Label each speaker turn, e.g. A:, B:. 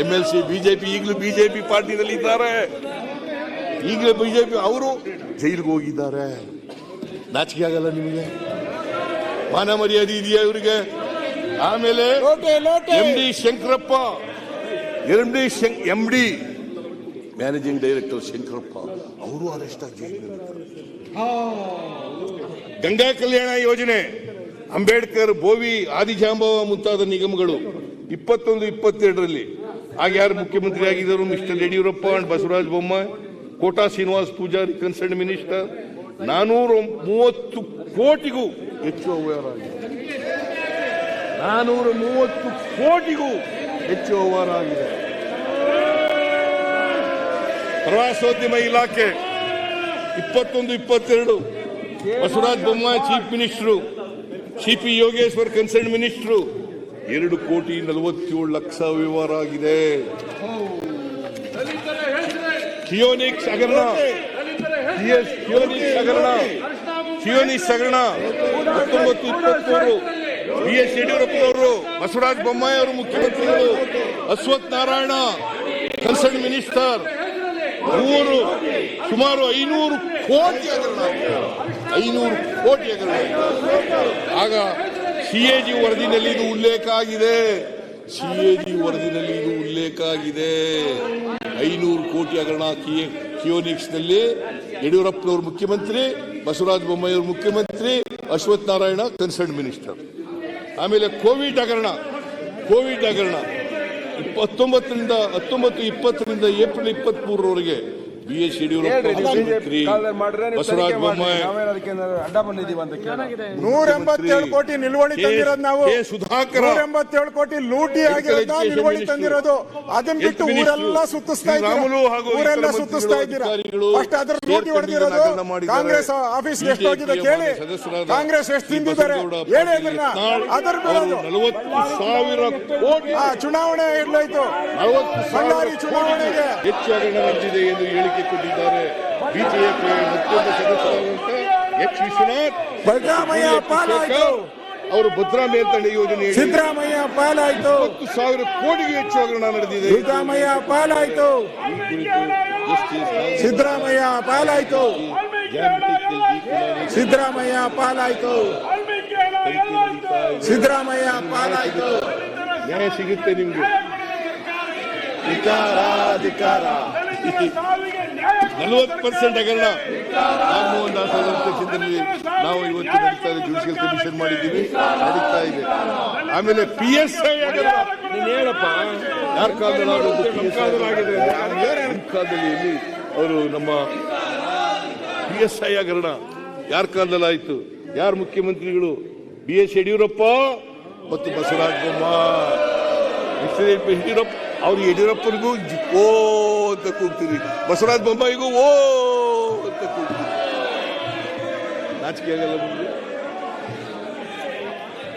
A: M L C BJP ಈಗಲೂ BJP ಪಾರ್ಟಿನಲ್ಲಿ ಇದ್ದಾರೆ. ಈಗಲೇ ಬಿಜೆಪಿ ಅವರು ಜೈಲಿಗೆ ಹೋಗಿದ್ದಾರೆ. ನಾಚಿಕೆ ಆಗಲ್ಲ ನಿಮಗೆ? ಮಾನ ಮರ್ಯಾದೆ ಇದೆಯಾ ಇವರಿಗೆ? ಆಮೇಲೆ M D Shankarappa M D M D managing director Shankarappa ಅವರು ಅರೆಸ್ಟ್ ಆಗಿ ಗಂಗಾ ಕಲ್ಯಾಣ ಯೋಜನೆ ಅಂಬೇಡ್ಕರ್ ಬೋವಿ ಆದಿಜಾಂಬವ ಮುಂತಾದ ನಿಗಮಗಳು ಇಪ್ಪತ್ತೊಂದು ಇಪ್ಪತ್ತೆರಡರಲ್ಲಿ ಆಗ ಯಾರು ಮುಖ್ಯಮಂತ್ರಿ ಆಗಿದ್ದರು? Mr Yediyurappa and Basavaraja Bommai. Kota Srinivas Poojary concern minister ನಾನೂರ ಮೂವತ್ತು ಕೋಟಿಗೂ ಹೆಚ್ಚು ಅವ್ಯವಹಾರ ಆಗಿದೆ. ನಾನೂರ ಮೂವತ್ತು ಕೋಟಿಗೂ ಹೆಚ್ಚು ಅವ್ಯವಹಾರ ಆಗಿದೆ. ಪ್ರವಾಸೋದ್ಯಮ ಇಲಾಖೆ ಇಪ್ಪತ್ತೊಂದು, ಇಪ್ಪತ್ತೆರಡು. Basavaraja Bommai chief minister C P Yogeshwar concern minister ಎರಡು ಕೋಟಿ ನಲವತ್ತೇಳು ಲಕ್ಷ ವ್ಯವಹಾರ ಆಗಿದೆ. ಕಿಯೋನಿಕ್ಸ್ ಹಗರಣ ಕಿಯೋನಿಕ್ಸ್ ಹಗರಣ ಕಿಯೋನಿಕ್ಸ್ ಹಗರಣ ಹತ್ತೊಂಬತ್ತು ಇಪ್ಪತ್ಮೂರು ಬಿ ಎಸ್ ಯಡಿಯೂರಪ್ಪನವರು, ಬಸವರಾಜ ಬೊಮ್ಮಾಯಿ ಅವರು ಮುಖ್ಯಮಂತ್ರಿಗಳು, ಅಶ್ವಥ್ ನಾರಾಯಣ, ಕನ್ಸರ್ನ್ ಮಿನಿಸ್ಟರ್, ಮೂರು, ಸುಮಾರು ಐನೂರು ಕೋಟಿ ಹಗರಣ ಐನೂರು ಕೋಟಿ ಹಗರಣ ಆಗ ಸಿಎಜಿ ವರದಿನಲ್ಲಿ ಇದು ಉಲ್ಲೇಖ ಆಗಿದೆ. ಸಿಎಜಿ ವರದಿನಲ್ಲಿ ಇದು ಉಲ್ಲೇಖ ಆಗಿದೆ. ಐನೂರು ಕೋಟಿ ಹಗರಣ ಕಿಯ- ಕಿಯೋನಿಕ್ಸ್ನಲ್ಲಿ ಯಡಿಯೂರಪ್ಪನವರು ಮುಖ್ಯಮಂತ್ರಿ, ಬಸವರಾಜ ಬೊಮ್ಮಾಯಿ ಅವರು ಮುಖ್ಯಮಂತ್ರಿ, ಅಶ್ವಥ್ ನಾರಾಯಣ ಕನ್ಸರ್ನ್ ಮಿನಿಸ್ಟರ್. ಆಮೇಲೆ ಕೋವಿಡ್ ಹಗರಣ ಕೋವಿಡ್ ಹಗರಣ ಹತ್ತೊಂಬತ್ತರಿಂದ ಹತ್ತೊಂಬತ್ತು ಇಪ್ಪತ್ತರಿಂದ ಏಪ್ರಿಲ್ ಇಪ್ಪತ್ತ್ ಮೂರರವರೆಗೆ ಬಿ ಎಸ್ ಯಡಿಯೂರಪ್ಪ ಬಸವರಾಜ ಬೊಮ್ಮಾಯಿ
B: ಅಡ್ಡ ಬಂದಿದೀವಿ ಅಂತ ನೂರ ಎಂಬತ್ತೇಳು ಕೋಟಿ ನಿಲ್ವಳಿ ತಂದಿರೋದು ನಾವು.
A: ಸುಧಾಕರ
B: ನೂರ ಎಂಬತ್ತೇಳು ಕೋಟಿ ಲೂಟಿ ಆಗಿರೋದು
A: Education
B: ತಂದಿರೋದು. ಅದನ್ನ ಬಿಟ್ಟು. ಊರೆಲ್ಲ ಸುತ್ತಿಸ್ತಾ ಇದ್ದೀರಾ?
A: ಹಾಗೂ
B: ಊರೆಲ್ಲ ಸುತ್ತಿಸ್ತಾ ಇದ್ದೀರಾ? ಫಸ್ಟ್ ಅದ್ರ ಲೂಟಿ ಹೊಡೆದಿರೋದು. ಕಾಂಗ್ರೆಸ್ ಆಫೀಸ್ ಎಷ್ಟು ಹೋಗಿದೆ ಕೇಳಿ. ಕಾಂಗ್ರೆಸ್ ಎಷ್ಟು ತಿಂದಿದ್ದಾರೆ? ಹೇಳಿ ಅದನ್ನ ಅದರ
A: ಸಾವಿರ ಕೋಟಿ
B: ಆ ಚುನಾವಣೆ
A: ಇರ್ಲಾಯ್ತು
B: ಬಳ್ಳಾರಿ ಚುನಾವಣೆಗೆ
A: ಹೆಚ್ಚು ಹಗರಣ ನಡೆದಿದೆ ಎಂದು ಹೇಳಿಕೆ ಕೊಟ್ಟಿದ್ದಾರೆ. ಬಿಜೆಪಿ ಮತ್ತೊಂದು ಸದಸ್ಯರಾದಂತ ಎಚ್ ವಿಶ್ವನಾಥ್ ಅವರು ಭದ್ರಾ ಮೇಲ್ತಂಡೆ ಯೋಜನೆ
B: ಸಿದ್ದರಾಮಯ್ಯ ಪಾಲಾಯ್ತು.
A: ಹತ್ತು ಸಾವಿರ ಕೋಟಿಗೆ ಹೆಚ್ಚು ಹಗರಣ ನಡೆದಿದೆ.
B: ಸಿದ್ದರಾಮಯ್ಯ ಪಾಲಾಯ್ತು. ಸಿದ್ದರಾಮಯ್ಯ ಪಾಲಾಯ್ತು. ಸಿದ್ದರಾಮಯ್ಯ ಪಾಲಾಯ್ತು. ಸಿದ್ದರಾಮಯ್ಯ ಪಾಲಾಯ್ತು.
A: ನ್ಯಾಯ ಸಿಗುತ್ತೆ ನಿಮ್ಗೆ.
B: ಧಿಕಾರ ಧಿಕಾರ
A: ನಲವತ್ತು ಪರ್ಸೆಂಟ್ ಹಗರಣ ರಾಮಮೋಹನ್ ದಾಸ್ ಅವರ ಅಧ್ಯಕ್ಷತೆಯಲ್ಲಿ ನಾವು ಇವತ್ತು ನಡೀತಾ ಇದೆ ಜುಡಿಷಿಯಲ್ ಕಮಿಷನ್ ಮಾಡಿದ್ದೀವಿ. ನಡೀತಾ ಇದೆ. ಆಮೇಲೆ ಪಿ ಎಸ್ ಐ ನೀನು ಹೇಳಪ್ಪ. ಯಾರ ಕಾಲದಲ್ಲಿ ಕಾಲದಲ್ಲಿ ಇಲ್ಲಿ ಅವರು ನಮ್ಮ ಪಿ ಎಸ್ ಐ ಹಗರಣ ಯಾರ ಕಾಲದಲ್ಲಿ ಆಯಿತು? ಯಾರು ಮುಖ್ಯಮಂತ್ರಿಗಳು? ಬಿ ಎಸ್ ಯಡಿಯೂರಪ್ಪ ಮತ್ತು ಬಸವರಾಜ ಬೊಮ್ಮಾಯಿ. ಮಿಸ್ಟರ್ ಯಡಿಯೂರಪ್ಪ ಅವ್ರು ಯಡಿಯೂರಪ್ಪನಿಗೂ ಓ ಅಂತ ಕೂಗ್ತೀರಿ. ಬಸವರಾಜ ಬೊಮ್ಮಾಯಿಗೂ ಓ ಅಂತ ಕೂಗ್ತೀರಿ. ನಾಚಿಕೆ ಆಗಲ್ಲ